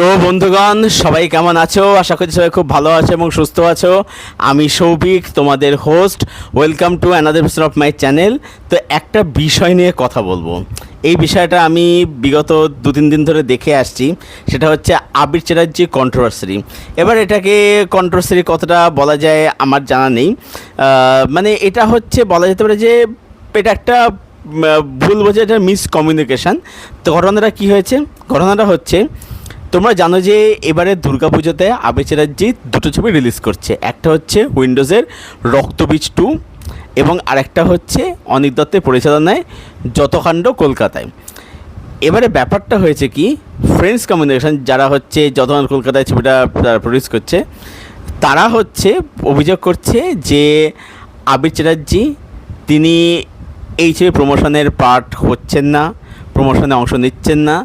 তো বন্ধুগণ, সবাই কেমন আছো? আশা করছি সবাই খুব ভালো আছো এবং সুস্থ আছো। আমি সৌভিক, তোমাদের host welcome to another episode of my channel তো একটা বিষয় নিয়ে কথা বলব। এই বিষয়টা আমি বিগত দু তিন দিন ধরে দেখে আসছি। সেটা হচ্ছে আবির চ্যাটার্জি কন্ট্রোভার্সারি এবার এটাকে কন্ট্রোভার্সারি কতটা বলা যায় আমার জানা নেই। মানে এটা হচ্ছে, বলা যেতে পারে যে এটা একটা ভুল বোঝে এটা মিসকমিউনিকেশান। তো ঘটনাটা কী হয়েছে? ঘটনাটা হচ্ছে তোমরা জানো যে এবারে দুর্গাপুজোতে আবে চ্যাটার্জি দুটো ছবি রিলিজ করছে। একটা হচ্ছে উইন্ডোজের রক্তবীজ টু এবং আরেকটা হচ্ছে অনিক দত্তের পরিচালনায় যতকাণ্ড কলকাতায়। এবারে ব্যাপারটা হয়েছে কি ফ্রেন্ডস কমিউনিকেশন যারা হচ্ছে যতকাণ্ড কলকাতায় ছবিটা প্রডিউস করছে, তারা হচ্ছে অভিযোগ করছে যে আবির চ্যাটার্জি, তিনি এই ছবি প্রমোশনের পার্ট হচ্ছেন না প্রমোশনে অংশ নিচ্ছেন না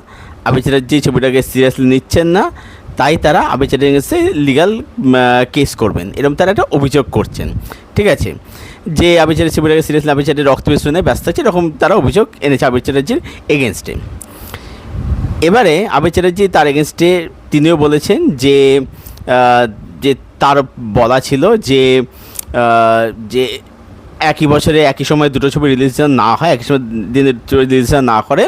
আবির ছবিটাকে সিরিয়াসলি নিচ্ছেন না, তাই তারা চ্যাটার্জির কাছে লিগাল কেস করবেন। এরকম তারা একটা অভিযোগ করছেন। ঠিক আছে? যে আবির চ্যাটার্জি ছবিটাকে সিরিয়াসলি আবির চ্যাটার্জি রক্ত মিশ্রণে ব্যস্ত আছে, এরকম তারা অভিযোগ এনেছে আবির এগেনস্টে এবারে আবির তার এগেনস্টে তিনিও বলেছেন যে যে তার বলা ছিল যে যে একই বছরে একই সময় দুটো ছবি রিলিজ না হয়, একই সময় দিনের রিলিজ না করে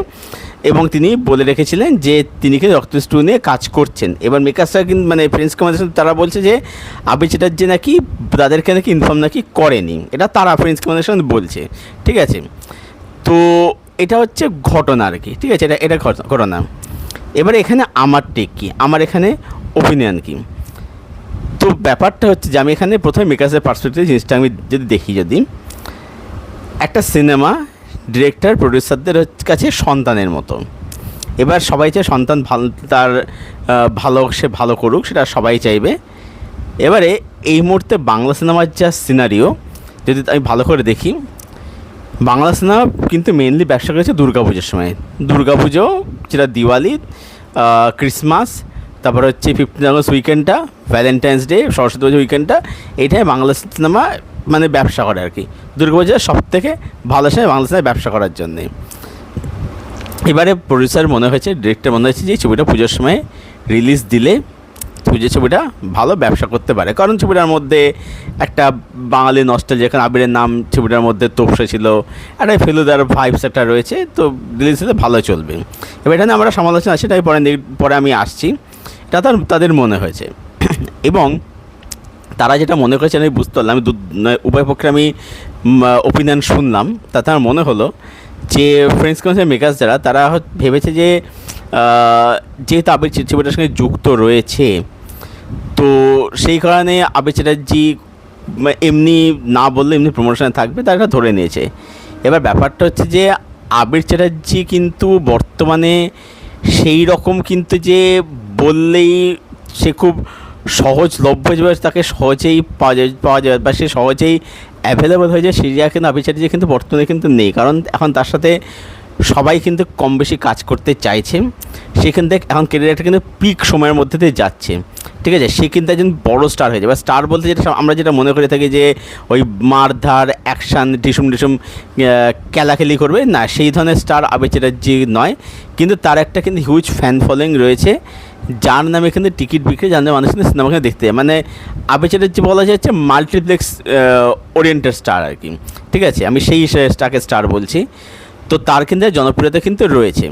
এবং তিনি বলে রেখেছিলেন যে তিনি কিন্তু রক্তষ্টু নিয়ে কাজ করছেন। এবার মেকার্সরা কিন্তু মানে ফ্রেন্ডস কমিউনিকেশন তারা বলছে যে, আবির চ্যাটার্জি নাকি তাদেরকে নাকি ইনফর্ম নাকি করেনি। এটা তারা ফ্রেন্ডস কমিউনিকেশন বলছে। ঠিক আছে? তো এটা হচ্ছে ঘটনা আর কি। ঠিক আছে? এটা এটা ঘট- ঘটনা। এবার এখানে আমার টেক কী? আমার এখানে ওপিনিয়ন কী? তো ব্যাপারটা হচ্ছে যে, আমি এখানে প্রথমে মেকার্সের পার্সপেক্টিভ জিনিসটা আমি যদি দেখি যদি, একটা সিনেমা ডিরেক্টর প্রডিউসারদের কাছে সন্তানের মতো। এবার সবাই চায় সন্তান ভালো, তার ভালো সে ভালো করুক, সেটা সবাই চাইবে। এবারে এই মুহূর্তে বাংলা সিনেমার যা সিনারিও যদি আমি ভালো করে দেখি, বাংলা সিনেমা কিন্তু মেনলি ব্যবসা করেছে দুর্গাপুজোর সময়। দুর্গাপুজো, যেটা দিওয়ালি ক্রিসমাস তারপর হচ্ছে ফিফটিন আগস্ট উইকেন্ডটা ভ্যালেন্টাইন্স ডে সরস্বতী পুজো উইকেন্ডটা এইটাই বাংলা সিনেমা মানে ব্যবসা করে আর কি। দুর্গাপুজো সব থেকে ভালো সময় বাংলা ব্যবসা করার জন্যে। এবারে প্রডিউসার মনে হয়েছে ডিরেক্টর মনে হয়েছে যে ছবিটা পুজোর সময় রিলিজ দিলে পুজোর ছবিটা ভালো ব্যবসা করতে পারে। কারণ ছবিটার মধ্যে একটা বাঙালি নস্টাল যেখানে আবিরের নাম ছবিটার মধ্যে তোপসে ছিল, একটা ফেলুদার ভাইবস একটা রয়েছে, তো রিলিজ দিলে ভালো চলবে। এবার এখানে আমরা সমালোচনা আছে তাই পরে পরে আমি আসছি। এটা তাদের মনে হয়েছে। এবং তারা যেটা মনে করেছে, আমি বুঝতে পারলাম, আমি উভয় পক্ষে আমি ওপিনিয়ন শুনলাম। তাতে আমার মনে হলো যে ফ্রেন্ডস কনসার্ট মেকার্স যারা, তারা ভেবেছে যে যেহেতু আবির চি- ছবিটার সঙ্গে যুক্ত রয়েছে, তো সেই কারণে আবির চ্যাটার্জি এমনি না বললে এমনি প্রমোশনে থাকবে, তারা ধরে নিয়েছে। এবার ব্যাপারটা হচ্ছে যে, আবির চ্যাটার্জি কিন্তু বর্তমানে সেই রকম কিন্তু যে বললেই সে খুব সহজলভ্য যে তাকে সহজেই পাওয়া যায়, পাওয়া যাবে বা সে সহজেই অ্যাভেলেবল হয়ে যায়। জায়গা কিন্তু আবির চ্যাটার্জি কিন্তু বর্তমানে কিন্তু নেই। কারণ এখন তার সাথে সবাই কিন্তু কম বেশি কাজ করতে চাইছে। সেখান থেকে এখন কেরিয়ারটা কিন্তু পিক সময়ের মধ্যে দিয়ে যাচ্ছে। ঠিক আছে? সে কিন্তু একজন বড় স্টার হয়ে যাবে। স্টার বলতে যেটা আমরা যেটা মনে করে থাকি যে, ওই মারধার অ্যাকশান ডিসুম ডিসুম খেলাখেলি করবে। না, সেই ধরনের স্টার আবে চ্যাটার্জি নয়। কিন্তু তার একটা কিন্তু হিউজ ফ্যান ফলোয়িং রয়েছে। যার নামে এখানে টিকিট বিক্রি, যার নামে মানুষ কিন্তু সিনেমাখানে দেখতে যায়। মানে আবে চ্যাটার্জি বলা যাচ্ছে মাল্টিপ্লেক্স ওরিয়েন্টেড স্টার আর কি। ঠিক আছে? আমি সেই স্টারকে স্টার বলছি। তো তার কিন্তু জনপ্রিয়তা কিন্তু রয়েছে।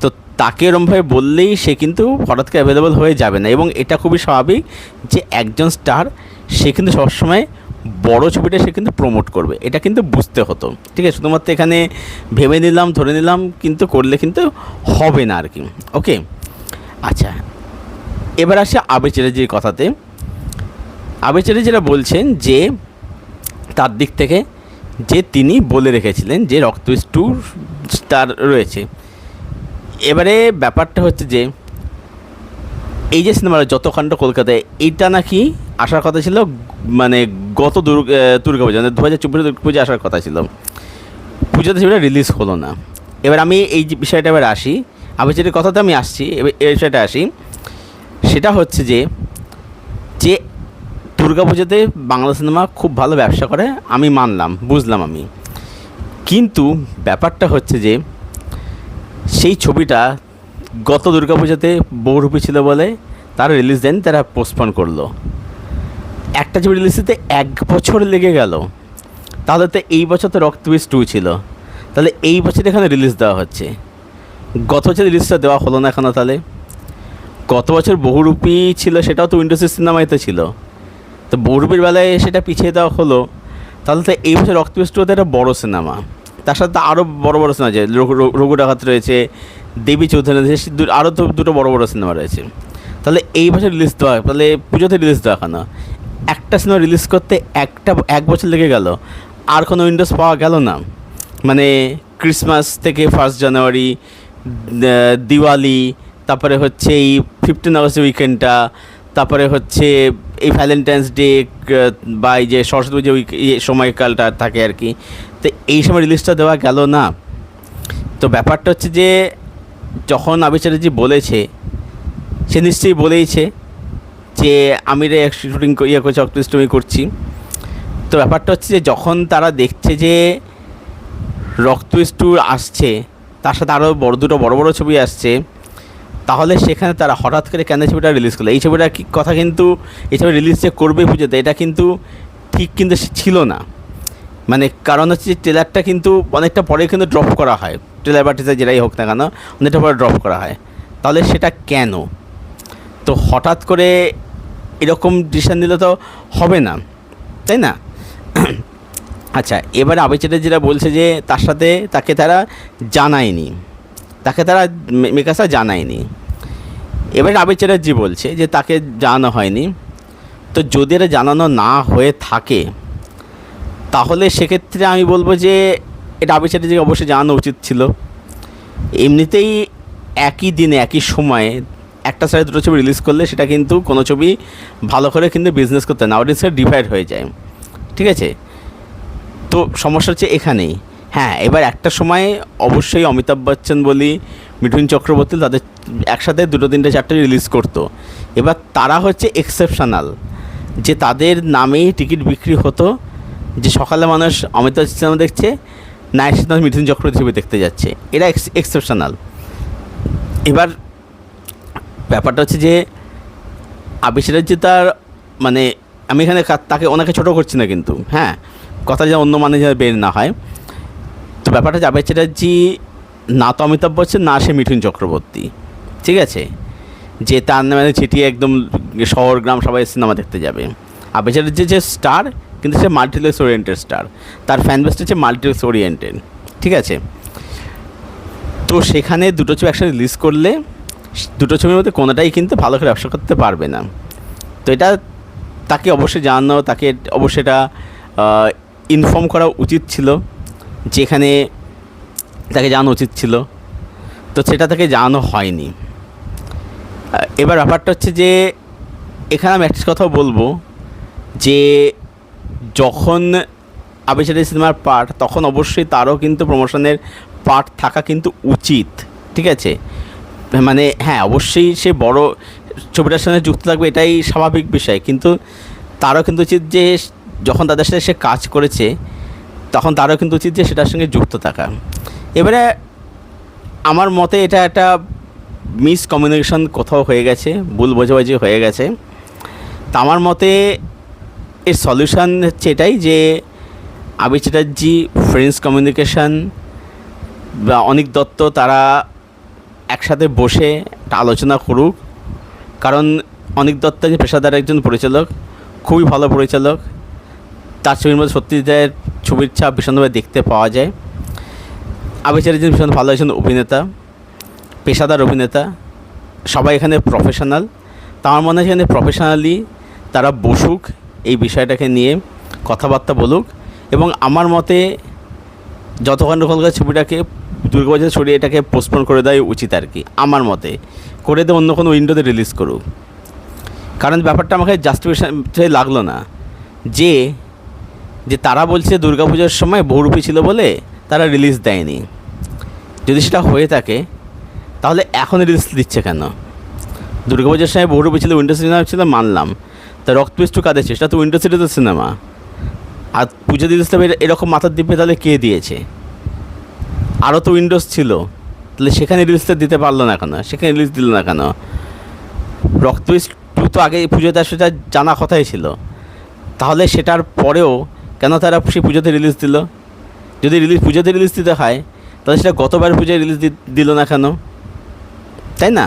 তো তাকে এরমভাবে বললেই সে কিন্তু হঠাৎ করে অ্যাভেলেবল হয়ে যাবে না। এবং এটা খুবই স্বাভাবিক যে একজন স্টার সে কিন্তু সবসময় বড় ছবিটা সে কিন্তু প্রমোট করবে। এটা কিন্তু বুঝতে হতো। ঠিক আছে? শুধুমাত্র এখানে ভেবে নিলাম, ধরে নিলাম, কিন্তু করলে কিন্তু হবে না আর কি। ওকে আচ্ছা এবার আসে আবির চ্যাটার্জির কথাতে। আবির চ্যাটার্জি যেটা বলছেন যে, তার দিক থেকে যে তিনি বলে রেখেছিলেন যে রক্ত টু স্টার রয়েছে। এবারে ব্যাপারটা হচ্ছে যে, এই যে সিনেমাটা যতকাণ্ড কলকাতায় এইটা নাকি আসার কথা ছিল মানে গত দুর্গা দুর্গা পুজো মানে দু হাজার চব্বিশে দুর্গা পুজো আসার কথা ছিল। পুজোতে সেটা রিলিজ হলো না। এবার আমি এই বিষয়টা এবার আসি আমি যেটা কথাতে আমি আসছি বিষয়টা আসি। সেটা হচ্ছে যে যে দুর্গাপুজোতে বাংলা সিনেমা খুব ভালো ব্যবসা করে, আমি মানলাম, বুঝলাম আমি। কিন্তু ব্যাপারটা হচ্ছে যে, সেই ছবিটা গত দুর্গাপূজাতে বহুরূপী ছিল বলে তার রিলিজ দেন, তারা পোস্টপন করল। একটা ছবি রিলিজ দিতে এক বছর লেগে গেল। তাহলে তো এই বছর তো রক্ত বিষ টু ছিল। তাহলে এই বছর এখানে রিলিজ দেওয়া হচ্ছে। গত বছর রিলিজটা দেওয়া হলো না এখনও তাহলে? গত বছর বহুরূপী ছিল, সেটাও তো উইন্ডোজের সিনেমায় তো ছিল। তো বহুরূপীর বেলায় সেটা পিছিয়ে দেওয়া হলো। তাহলে তো এই বছর রক্ত বিষ টুতে একটা বড়ো সিনেমা তার সাথে আরও বড় বড় সিনেমা আছে। রঘু- ডাকাত রয়েছে, দেবী চৌধুরী আরও তো দুটো বড় বড় সিনেমা রয়েছে। তাহলে এই বছর রিলিজ দেওয়া, তাহলে পুজোতে রিলিজ দেওয়া কেন? একটা সিনেমা রিলিজ করতে একটা, এক বছর লেগে গেল। আর কোনো উইন্ডোজ পাওয়া গেল না। মানে ক্রিসমাস থেকে ফার্স্ট জানুয়ারি দিওয়ালি, তারপরে হচ্ছে এই ফিফটিন আগস্টের উইকেন্ডটা তারপরে হচ্ছে এই ভ্যালেন্টাইন্স ডে বা এই যে সরস্বতী পুজো সময়কালটা থাকে আর কি। তো এই সময় রিলিজটা দেওয়া গেল না। তো ব্যাপারটা হচ্ছে যে, যখন আবিচার্যজি বলেছে, সে নিশ্চয়ই বলেইছে যে, আমি রে শুটিং ইয়ে করছি অক্টিস্টমি করছি। তো ব্যাপারটা হচ্ছে যে, যখন তারা দেখছে যে রক্ত ট্যুর আসছে তার সাথে আরও বড় দুটো বড় বড় ছবি আসছে। তাহলে সেখানে তারা হঠাৎ করে কেন ছবিটা রিলিজ করল? এই ছবিটা কি কথা কিন্তু এই ছবি রিলিজ যে করবে পুজোতে, এটা কিন্তু ঠিক কিন্তু ছিল না। মানে কারণ হচ্ছে যে ট্রেলারটা কিন্তু অনেকটা পরে কিন্তু ড্রপ করা হয়। ট্রেলার বা টিজার যেটাই হোক না কেন, অনেকটা পরে ড্রপ করা হয়। তাহলে সেটা কেন? তো হঠাৎ করে এরকম ডিসিশান নিলে তো হবে না। তাই না? আচ্ছা এবারে আবেচেটা যেটা বলছে যে তার সাথে তাকে তারা জানায়নি। তাকে তারা মেকাসা জানায়নি। এবারে আবেদ চ্যাটার্জি বলছে যে তাকে জানানো হয়নি, তো যদি এটা জানানো না হয়ে থাকে, তাহলে সেক্ষেত্রে আমি বলব যে এটা আবেদ চ্যাটার্জিকে অবশ্যই জানানো উচিত ছিল। এমনিতেই একই দিনে, একই সময়ে একটা সাইডে দুটো ছবি রিলিজ করলে সেটা কিন্তু কোনো ছবি ভালো করে কিন্তু বিজনেস করতে না। অডিয়েন্সের ডিভাইড হয়ে যায়। ঠিক আছে? তো সমস্যা হচ্ছে এখানেই। হ্যাঁ এবার একটা সময় অবশ্যই অমিতাভ বচ্চন বলি, মিঠুন চক্রবর্তী তাদের একসাথে দুটো তিনটে চারটে রিলিজ করতো। এবার তারা হচ্ছে এক্সেপশনাল যে তাদের নামেই টিকিট বিক্রি হতো, যে সকালে মানুষ অমিতাভ সিনেমা দেখছে নাইট সিনেমা মিঠুন চক্রবর্তী ছবি দেখতে যাচ্ছে। এরা এক্সেপশনাল এবার ব্যাপারটা হচ্ছে যে, আবিষ্কারের যে তার মানে আমি এখানে তাকে ওনাকে ছোটো করছি না কিন্তু হ্যাঁ। কথা যেন অন্য মানে যেন বের না হয়। তো ব্যাপারটা আবির চ্যাটার্জি, না তো অমিতাভ বচ্চন, না সে মিঠুন চক্রবর্তী। ঠিক আছে? যে তার নামে ছিটিয়ে একদম শহর, গ্রাম, সবাই সিনেমা দেখতে যাবে। আবির চ্যাটার্জি যে স্টার, কিন্তু সে মাল্টিপ্লেক্স ওরিয়েন্টেড স্টার তার ফ্যান বেসটা হচ্ছে মাল্টিপ্লেক্স ওরিয়েন্টেড ঠিক আছে? তো সেখানে দুটো ছবি একসাথে রিলিজ করলে, দুটো ছবির মধ্যে কোনোটাই কিন্তু ভালো করে ব্যবসা করতে পারবে না। তো এটা তাকে অবশ্যই জানানো, তাকে অবশ্যই এটা ইনফর্ম করা উচিত ছিল, যেখানে তাকে জানানো উচিত ছিল। তো সেটা তাকে জানানো হয়নি। এবার ব্যাপারটা হচ্ছে যে, এখানে আমি একটা কথাও বলব যে, যখন আবিচারি সিনেমার পার্ট তখন অবশ্যই তারও কিন্তু প্রমোশনের পার্ট থাকা কিন্তু উচিত, ঠিক আছে? মানে হ্যাঁ অবশ্যই সে বড় ছবিটার সঙ্গে যুক্ত থাকবে এটাই স্বাভাবিক বিষয়, কিন্তু তারও কিন্তু উচিত যে যখন তাদের সাথে সে কাজ করেছে, তখন তারও কিন্তু উচিত যে সেটার সঙ্গে যুক্ত থাকা। এবারে আমার মতে এটা একটা মিস কমিউনিকেশন কোথাও হয়ে গেছে, ভুল বোঝাবুঝি হয়ে গেছে। তা আমার মতে এর সলিউশন হচ্ছে এটাই যে আবি চ্যাটার্জি ফ্রেন্ডস কমিউনিকেশন বা অনিক দত্ত তারা একসাথে বসে একটা আলোচনা করুক। কারণ অনিক দত্ত পেশাদার একজন পরিচালক, খুবই ভালো পরিচালক। তার ছবির মধ্যে সত্যিকারের ছবির ছাপ ভীষণভাবে দেখতে পাওয়া যায়। আবিচার একজন ভীষণ ভালো একজন অভিনেতা, পেশাদার অভিনেতা, সবাই এখানে প্রফেশনাল তা আমার মনে হয় এখানে প্রফেশনালি তারা বসুক, এই বিষয়টাকে নিয়ে কথাবার্তা বলুক এবং আমার মতে যতক্ষণ কলকাতা ছবিটাকে দুর্গাপূজা ছড়িয়ে এটাকে পোস্টপোন করে দেওয়া উচিত আর কি, আমার মতে। করে দিয়ে অন্য কোনো উইন্ডোতে রিলিজ করুক। কারণ ব্যাপারটা আমাকে জাস্টিফিকেশন লাগল না যে যে তারা বলছে দুর্গাপূজার সময় বহুরূপী ছিল বলে তারা রিলিজ দেয়নি। যদি সেটা হয়ে থাকে, তাহলে এখন রিলিজ দিচ্ছে কেন? দুর্গাপূজার সময় বহুরূপী ছিল উইন্ডো সিনেমা ছিল, মানলাম। তা রক্তপিষ্টু কাদের সেটা তো উইন্ডো সিরিজের সিনেমা আর পুজো দিতে হবে এরকম মাথার দিব্যে তাহলে কে দিয়েছে? আরও তো উইন্ডোজ ছিল। তাহলে সেখানে রিলিজটা দিতে পারল না কেন? সেখানে রিলিজ দিল না কেন? রক্ত টু তো আগে পুজোতে সেটা জানা কথাই ছিল। তাহলে সেটার পরেও কেন তারা সেই পুজোতে রিলিজ দিল? যদি রিলিজ পুজোতে রিলিজ দিতে হয়, তাহলে সেটা গতবার পুজোয় রিলিজ দিল না কেন? তাই না?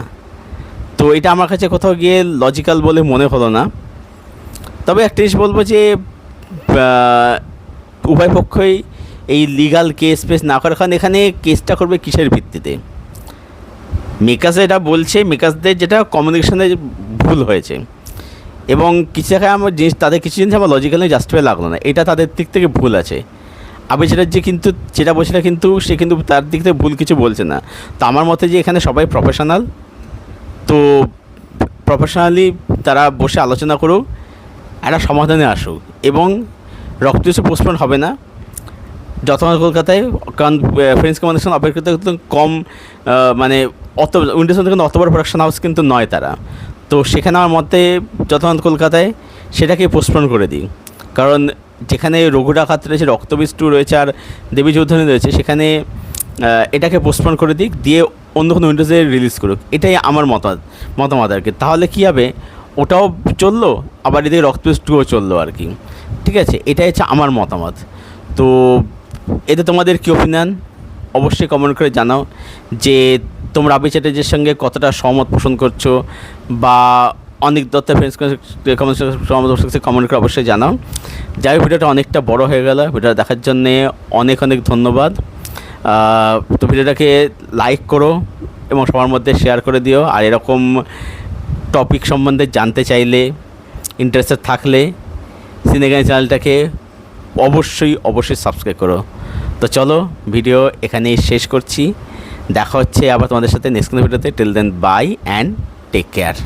তো এটা আমার কাছে কোথাও গিয়ে লজিক্যাল বলে মনে হলো না। তবে একটা জিনিস বলব যে উভয় পক্ষই এই লিগাল কেস ফেস না করার কারণ এখানে কেসটা করবে কিসের ভিত্তিতে? মেকাস এটা বলছে, মেকাসদের যেটা কমিউনিকেশনে ভুল হয়েছে। এবং কিছু জায়গায় আমার জিনিস, তাদের কিছু জিনিস আমার লজিক্যালি জাস্টিফাই লাগল না। এটা তাদের দিক থেকে ভুল আছে। আবে যে কিন্তু, যেটা বলছে না কিন্তু, সে কিন্তু তার দিক থেকে ভুল কিছু বলছে না। তো আমার মতে যে এখানে সবাই প্রফেশনাল তো প্রফেশনালি তারা বসে আলোচনা করুক, একটা সমাধানে আসুক। এবং রক্ত পোস্টপন হবে না। যতক্ষণ কলকাতায়, কারণ ফ্রেন্ডস কমিউনিকেশন অপেক্ষাকৃত কিন্তু কম মানে অত উইন্ডোজ কিন্তু অত বড় প্রোডাকশন হাউস কিন্তু নয় তারা। তো সেখানে আমার মতে যথাযথ কলকাতায় সেটাকে পোস্টপন করে দিই। কারণ যেখানে রঘুরা খাত রয়েছে রক্তবীজ টু রয়েছে আর দেবী চৌধুরী রয়েছে, সেখানে এটাকে পোস্টপন করে দিক, দিয়ে অন্য কোনো উইন্ডোজে রিলিজ করুক। এটাই আমার মতামত মতামত আর কি। তাহলে কী হবে? ওটাও চলল, আবার এদিকে রক্তবীজ টুও চলল আর কি। ঠিক আছে? এটাই হচ্ছে আমার মতামত। তো এতে তোমাদের কী ওপিনিয়ন অবশ্যই কমেন্ট করে জানাও যে তোমরা আবি চ্যাটার্জির সঙ্গে কতটা সহমত পোষণ করছ বা অনেক দত্তের ফ্রেন্ডস কমেন্ট করে অবশ্যই জানাও। যাই ভিডিওটা অনেকটা বড় হয়ে গেল। ভিডিওটা দেখার জন্যে অনেক অনেক ধন্যবাদ। তো ভিডিওটাকে লাইক করো এবং সবার মধ্যে শেয়ার করে দিও। আর এরকম টপিক সম্বন্ধে জানতে চাইলে ইন্টারেস্টেড থাকলে সিনেগানি চ্যানেলটাকে অবশ্যই অবশ্যই সাবস্ক্রাইব করো। তো চলো ভিডিও এখানেই শেষ করছি। দেখা হচ্ছে আবার তোমাদের সাথে নেক্সট ভিডিওতে। Till then bye and take care